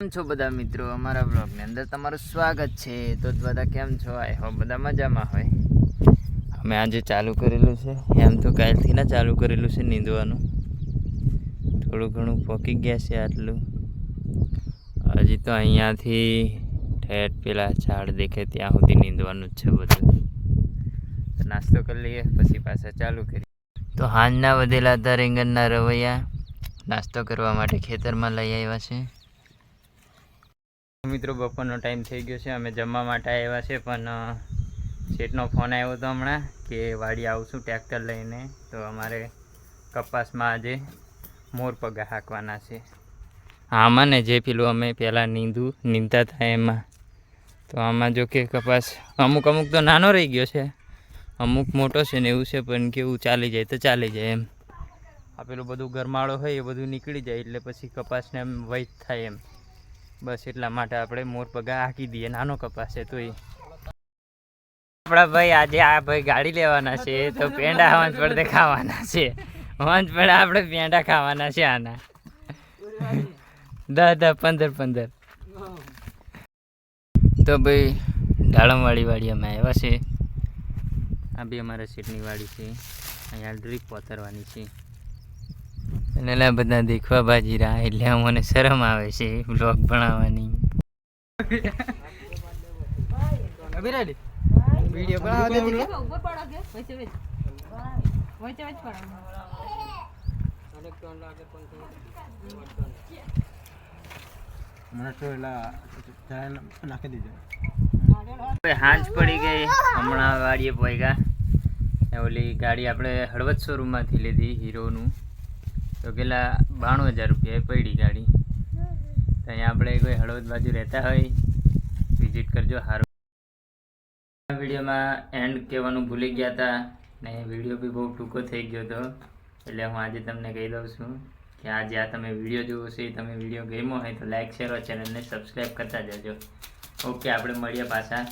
કેમ છો બધા મિત્રો? અમારા બ્લોગની અંદર તમારું સ્વાગત છે. તો બધા કેમ છો? આઈ હોપ બધા મજામાં હોય. અમે આજે ચાલુ કરેલું છે. એમ તો કાલથી ના ચાલુ કરેલું છે નીંદવાનું. થોડું ઘણું પોકી ગયા છે આટલું. હજી તો અહીંયાથી ઠેઠ પેલા ઝાડ દેખે ત્યાં સુધી નીંદવાનું જ છે બધું. નાસ્તો કરી લઈએ, પછી પાછા ચાલુ કરીએ. તો હાંજના વધેલા હતા રીંગણના રવૈયા નાસ્તો કરવા માટે ખેતરમાં લઈ આવ્યા છે. મિત્રો, બપોરનો ટાઈમ થઈ ગયો છે. અમે જમવા માટે આવ્યા છે, પણ શેઠનો ફોન આવ્યો હતો હમણાં કે વાડી આવશું ટ્રેક્ટર લઈને. તો અમારે કપાસમાં આજે મોરપગા હાંકવાના છે. આમાં ને જે પેલું અમે પહેલાં નીંદું, નીંદતા હતા એમાં. તો આમાં જો કે કપાસ અમુક અમુક તો નાનો રહી ગયો છે. અમુક મોટો છે ને એવું છે, પણ કેવું ચાલી જાય તો ચાલી જાય એમ. આ પેલું બધું ગરમાળો હોય એ બધું નીકળી જાય એટલે પછી કપાસને એમ વૈત થાય એમ. બસ એટલા માટે આપણે મોર પગા હાકી દઈએ. નાનો કપાસ છે તોય. આપણા ભાઈ આજે આ ભાઈ ગાડી લેવાના છે, તો પેંડા વંચ પડદે ખાવાના છે. વંચ પડે આપણે પેંડા ખાવાના છે આના. દસ દસ પંદર પંદર. તો ભાઈ ડાળમવાળી વાડી અમે આવ્યા છે. આ બી અમારા સીટની વાડી છે. અહીંયા ડ્રીપ પોતરવાની છે. અને એલા બધા દેખવા બાજી રહ્યા એટલે મને શરમ આવે છે બ્લોગ ભણાવવાની વીડિયો બનાવવા દે ઉપર પડો કે વચ્ચે વચ્ચે વચ્ચે વચ્ચે પડો મને તો એલા નાખી દીધો. હાંજ પડી ગઈ. હમણાં વાડીએ પોઈગા ઓલી ગાડી આપણે હળવદ શોરૂમમાંથી લીધી હીરોનું. તો પેલા બાણું હજાર રૂપિયા પડી ગાડી. તો અહીંયા આપણે કોઈ હળવદ બાજુ રહેતા હોય, વિઝિટ કરજો સારું આ વિડીયોમાં એન્ડ કહેવાનું ભૂલી ગયા હતા ને વીડિયો બી બહુ ટૂંકો થઈ ગયો હતો. એટલે હું આજે તમને કહી દઉં છું કે આજે આ તમે વીડિયો જોવો છો તમે વીડિયો ગમ્યો હોય તો લાઇક શેર, ચેનલને સબસ્ક્રાઈબ કરતા જજો. ઓકે, આપણે મળીએ પાછા.